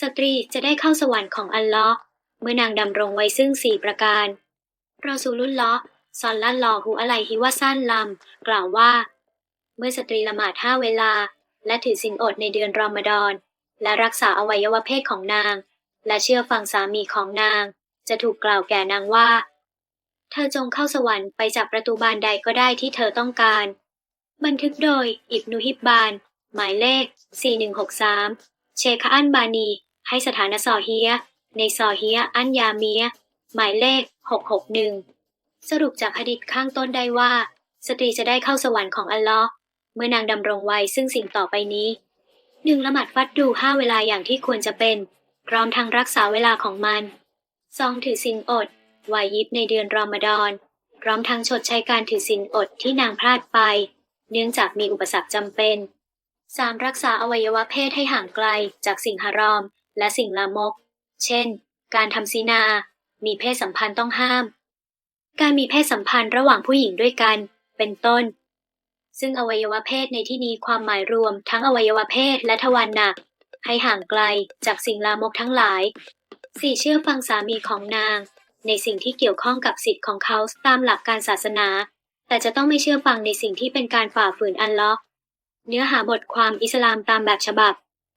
สตรีจะได้เข้าสวรรค์ของอัลลอฮ์เมื่อนางดำรงไว้ซึ่งสี่ประการรอซูลุลลอซอลลัลลอฮุอะไลฮิวะซัลลัม กล่าวว่า เมื่อสตรีละหมาดห้าเวลา และถือศีลอดในเดือนรอมฎอน และรักษาอวัยวะเพศของนาง และเชื่อฟังสามีของนาง จะถูกกล่าวแก่นางว่า เธอจงเข้าสวรรค์ไปจากประตูบานใดก็ได้ที่เธอต้องการ บันทึกโดยอิบนุฮิบบาน หมายเลข 4163 เชคอันบานี ให้สถานซอเฮีย ในซอเฮียอันยาเมีย หมายเลข 661 สรุปจากหะดิษข้างต้นได้ว่า สตรีจะได้เข้าสวรรค์ของอัลลอฮ์เมื่อนางดำรงไว้ซึ่งสิ่งต่อไปนี้หนึ่งละหมาดฟัดดูห้าเวลาอย่างที่ควรจะเป็น พร้อมทั้งรักษาเวลาของมันสองถือศีลอดวายิบในเดือนรอมฎอน พร้อมทั้งชดใช้การถือศีลอดที่นางพลาดไป เนื่องจากมีอุปสรรคจำเป็น 3. รักษาอวัยวะเพศให้ห่างไกลจากสิ่งฮารอม และสิ่งลามก เช่น การทำซีนา มีเพศสัมพันธ์ต้องห้าม การมีเพศสัมพันธ์ระหว่างผู้หญิงด้วยกัน เป็นต้น ซึ่งอวัยวะเพศในที่นี้ความหมายรวม ทั้งอวัยวะเพศและทวารหนัก ให้ห่างไกลจากสิ่งลามกทั้งหลายสี่เชื่อฟังสามีของนาง ในสิ่งที่เกี่ยวข้องกับสิทธิ์ของเขาตามหลักการศาสนา แต่จะต้องไม่เชื่อฟังในสิ่งที่เป็นการฝ่าฝืนอันลเลอฮ์เนื้อหาบทความอิสลามตามแบบฉบับ